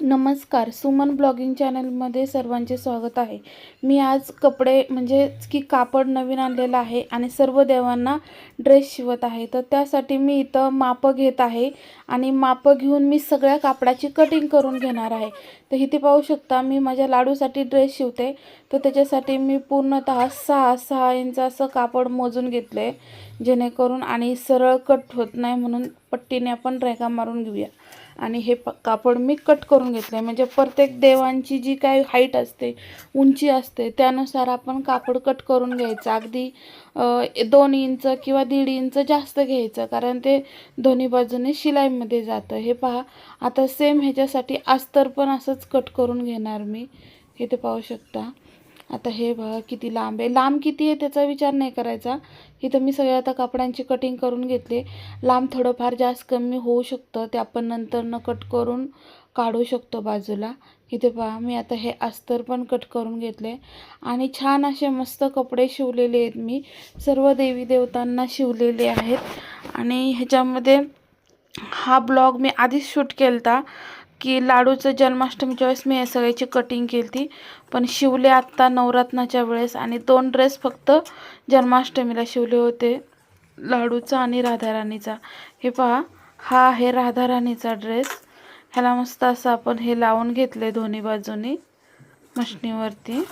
नमस्कार सुमन ब्लॉगिंग चॅनलमध्ये सर्वांचे स्वागत आहे. मी आज कपडे म्हणजेच की कापड नवीन आणलेलं आहे आणि सर्व देवांना ड्रेस शिवत आहे. तर त्यासाठी मी इथं मापं घेत आहे आणि मापं घेऊन मी सगळ्या कापडाची कटिंग करून घेणार आहे. तर इथे पाहू शकता मी माझ्या लाडूसाठी ड्रेस शिवते. तर त्याच्यासाठी मी पूर्णतः सहा सहा इंच असं कापड मोजून घेतलं आहे जेणेकरून आणि सरळ कट होत नाही म्हणून पट्टीने आपण रेगा मारून घेऊया. आणि हे प कापड मी कट करून घेतलं आहे म्हणजे प्रत्येक देवांची जी काय हाईट असते उंची असते त्यानुसार आपण कापड कट करून घ्यायचं. अगदी दोन इंच किंवा दीड इंच जास्त घ्यायचं कारण ते दोन्ही बाजूने शिलाईमध्ये जातं. हे पहा आता सेम ह्याच्यासाठी अस्तर पण असंच कट करून घेणार मी. इथे पाहू शकता. आता हे बघा किती लांब आहे. लांब किती आहे त्याचा विचार नाही करायचा. इथं मी सगळ्या आता कापडांची कटिंग करून घेतले. लांब थोडंफार जास्त कमी होऊ शकतं. ते आपण नंतरनं कट करून काढू शकतो बाजूला. इथे पहा मी आता हे अस्तर पण कट करून घेतले. आणि छान असे मस्त कपडे शिवलेले आहेत मी. सर्व देवी देवतांना शिवलेले आहेत. आणि ह्याच्यामध्ये हा ब्लॉग मी आधीच शूट केला होता की लाडूचं जन्माष्टमीच्या वेळेस मी या सगळ्याची कटिंग केली ती पण शिवले आत्ता नवरात्नाच्या वेळेस आणि दोन ड्रेस फक्त जन्माष्टमीला शिवले होते. लाडूचा आणि राधाराणीचा. हे पहा हा आहे राधाराणीचा ड्रेस ह्याला मस्त असं आपण हे लावून घेतले दोन्ही बाजूनी मशनीवरती.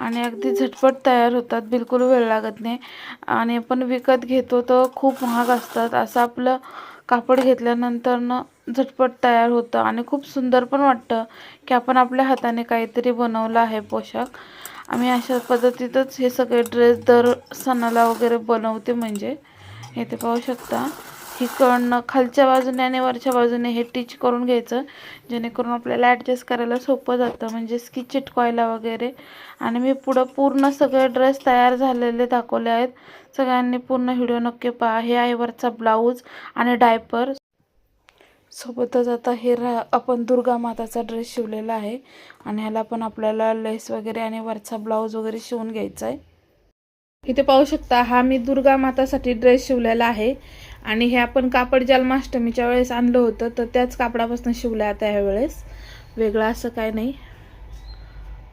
आणि अगदी झटपट तयार होतात बिलकुल वेळ लागत नाही. आणि आपण विकत घेतो तर खूप महाग असतात. असं आपलं कापड घेतल्यानंतरनं झटपट तयार होतं आणि खूप सुंदर पण वाटतं की आपण आपल्या हाताने काहीतरी बनवलं आहे पोशाख. आम्ही अशा पद्धतीतच हे सगळे ड्रेस दर सणाला वगैरे बनवते म्हणजे. हे ते पाहू शकता. हिकडनं खालच्या बाजूने आणि वरच्या बाजूने हे टिच करून घ्यायचं जेणेकरून आपल्याला ॲडजस्ट करायला सोपं जातं म्हणजेच की चिटकवायला वगैरे. आणि मी पुढं पूर्ण सगळे ड्रेस तयार झालेले दाखवले आहेत. सगळ्यांनी पूर्ण व्हिडिओ नक्की पहा. हे आहे वरचा ब्लाऊज आणि डायपर. सोबतच आता हे रा आपण दुर्गा माताचा ड्रेस शिवलेला आहे. आणि ह्याला पण आपल्याला लेस वगैरे आणि वरचा ब्लाऊज वगैरे शिवून घ्यायचा आहे इथे पाहू शकता हा मी दुर्गा मातासाठी ड्रेस शिवलेला आहे. आणि हे आपण कापड जन्माष्टमीच्या वेळेस आणलं होतं तर त्याच कापडापासून शिवलं आहे आता ह्या वेळेस. वेगळं असं काय नाही.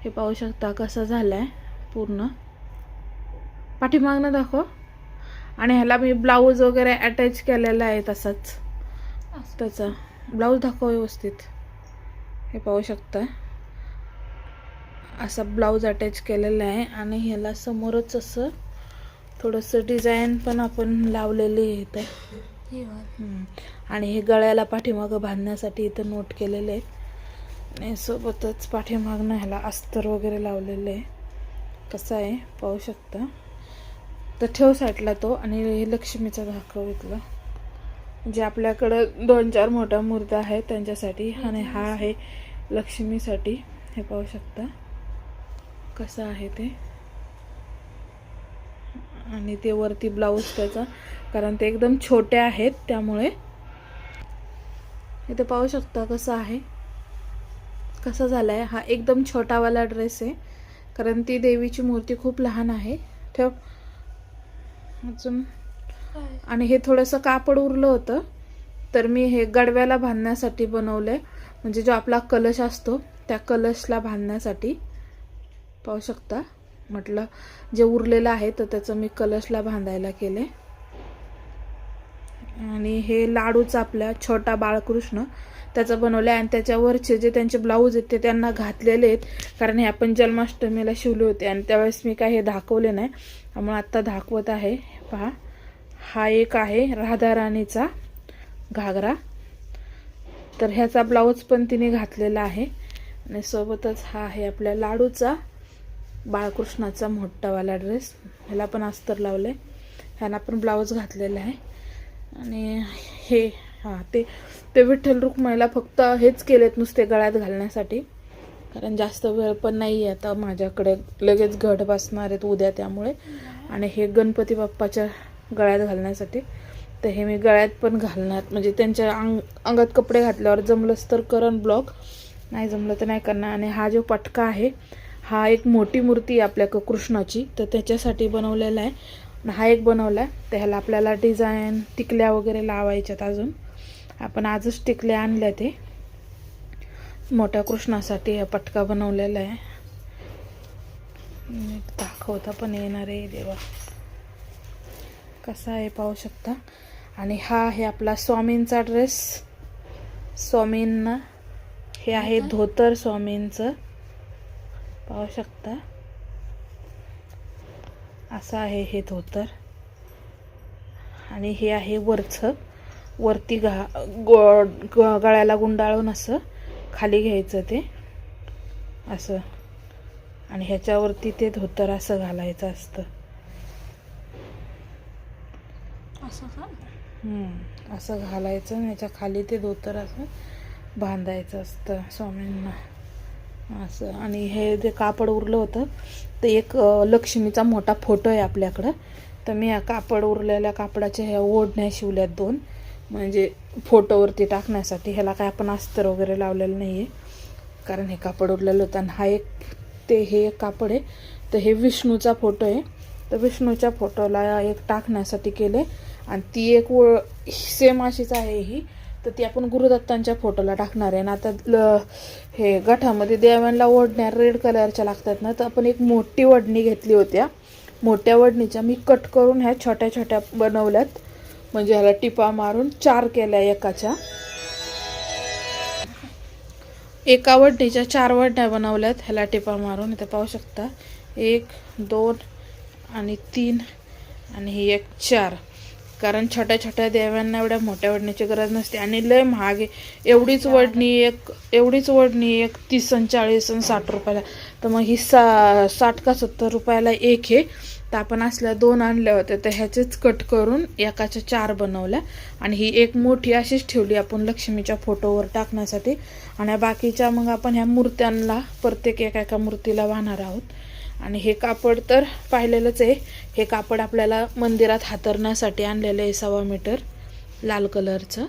हे पाहू शकता कसं झालं आहे पूर्ण. पाठीमागनं दाखव. आणि ह्याला मी ब्लाऊज वगैरे अटॅच केलेला आहे तसाच. त्याचा. ब्लाऊज दाखव व्यवस्थित. हे पाहू शकता. असा ब्लाऊज अटॅच केलेला आहे. आणि ह्याला समोरच असं थोडंसं डिझाईन पण आपण लावलेले आहे इथं. आणि हे गळ्याला पाठीमागं बांधण्यासाठी इथं नोट केलेले आहे आणि सोबतच पाठीमागनं ह्याला अस्तर वगैरे लावलेलं आहे. कसं आहे? पाहू शकता. तर ठेव साईडला तो आणि हे लक्ष्मीचा दाखव इथलं. जे आपल्याकडं दोन चार मोठ्या मूर्त्या आहेत त्यांच्यासाठी आणि हा आहे लक्ष्मीसाठी. हे पाहू शकता. कसं आहे ते? आणि ते वरती ब्लाऊज त्याचा. कारण ते एकदम छोटे आहेत त्यामुळे. इथे पाहू शकता कसं आहे. कसं झाला आहे हा एकदम छोटावाला ड्रेस आहे. कारण ती देवीची मूर्ती खूप लहान आहे. ठेव. अजून. आणि हे थोडंसं कापड उरलं होतं. तर मी हे गडव्याला बांधण्यासाठी बनवलं म्हणजे जो आपला कलश असतो त्या कलशला बांधण्यासाठी. पाहू शकता. म्हटलं जे उरलेलं आहे तर त्याचं मी कलशला बांधायला केले. आणि हे लाडूचा आपल्या छोटा बाळकृष्ण त्याचं बनवलं आहे. आणि त्याच्यावरचे जे त्यांचे ब्लाऊज आहेत ते त्यांना घातलेले आहेत. कारण हे आपण जन्माष्टमीला शिवले होते आणि त्यावेळेस मी काय हे दाखवले नाही. त्यामुळे आत्ता दाखवत आहे. पहा हा एक आहे राधाराणीचा घागरा. तर ह्याचा ब्लाऊज पण तिने घातलेला आहे. आणि सोबतच हा आहे आपल्या लाडूचा बाळकृष्णाचा मोठावाला ड्रेस ह्याला पण अस्तर लावलं आहे ह्याला पण ब्लाऊज घातलेला आहे. आणि हे हां ते ते विठ्ठल रुक्माईला फक्त हेच केलेत नुसते गळ्यात घालण्यासाठी. कारण जास्त वेळ पण नाही आहे आता माझ्याकडे. लगेच घट बसणार आहेत उद्या त्यामुळे. आणि हे गणपती बाप्पाच्या गळ्यात घालण्यासाठी. तर हे मी गळ्यात पण घालणार. म्हणजे त्यांच्या अंग अंगात कपडे घातल्यावर जमलंच तर करण ब्लॉक नाही जमलं तर नाही करणार. आणि हा जो पटका आहे हा एक मोठी मूर्ती आहे आपल्या क- कृष्णाची तर त्याच्यासाठी बनवलेला आहे. हा एक बनवला आहे. तर ह्याला आपल्याला डिझाईन टिकल्या वगैरे लावायच्यात अजून. आपण आजच टिकल्या आणल्या ते. मोठ्या कृष्णासाठी हा पटका बनवलेला आहे. दाखवता पण येणार आहे देवा. कसा आहे पाहू शकता. आणि हा आहे आपला स्वामींचा ड्रेस स्वामींना हे आहे धोतर स्वामींचं. पाहू शकता. असं आहे हे धोतर. आणि हे आहे वरचं. वरती घा गो ग- गळ्याला गुंडाळून असं खाली घ्यायचं ते. असं. आणि ह्याच्यावरती ते धोतर असं घालायचं असतं. असं असं घालायचं आणि ह्याच्या खाली ते धोतर असं बांधायचं असतं स्वामींना. असं. आणि हे जे कापड उरलं होतं ते एक लक्ष्मीचा मोठा फोटो आहे आपल्याकडं. तर मी या कापड उरलेल्या कापडाच्या ह्या ओढण्या शिवल्यात दोन. म्हणजे फोटोवरती टाकण्यासाठी. ह्याला काय आपण अस्तर वगैरे लावलेलं नाही आहे कारण हे कापड उरलेलं होतं आणि हा एक ते हे एक कापड आहे. तर हे विष्णूचा फोटो आहे. तर विष्णूच्या फोटोला एक टाकण्यासाठी केले आणि ती एक ओळ सेम अशीच आहे ही. तर ती आपण गुरुदत्तांच्या फोटोला टाकणार आहे. ना आता ल हे गठामध्ये देवांना ओढण्या रेड कलरच्या लागतात ना तर आपण एक मोठी वडणी घेतली होत्या. मोठ्या वडणीच्या मी कट करून ह्या छोट्या छोट्या बनवल्यात. म्हणजे ह्याला टिपा मारून चार केल्या एकाच्या. एका वडणीच्या चार वडण्या बनवल्यात. ह्याला टिपा मारून इथं पाहू शकता. एक दोन आणि तीन आणि ही एक चार. कारण छोट्या छोट्या देव्यांना एवढ्या मोठ्या वडणीची गरज नसते. आणि लय महाग. आहे एवढीच वडणी एक एवढीच वडणी एक तीस आणि चाळीस आणि साठ रुपयाला. तर मग ही सा साठ का सत्तर रुपयाला एक आहे तर आपण असल्या दोन आणल्या होत्या. तर ह्याचेच कट करून एकाच्या चार बनवल्या. आणि ही एक मोठी अशीच ठेवली आपण लक्ष्मीच्या फोटोवर टाकण्यासाठी. आणि बाकीच्या मग आपण ह्या मूर्त्यांना प्रत्येक एका एका मूर्तीला वाहणार आहोत. आणि हे कापड तर पाहिलेलंच आहे. हे कापड आपल्याला मंदिरात हातरण्यासाठी आणलेलं आहे सव्वा मीटर लाल कलरचं.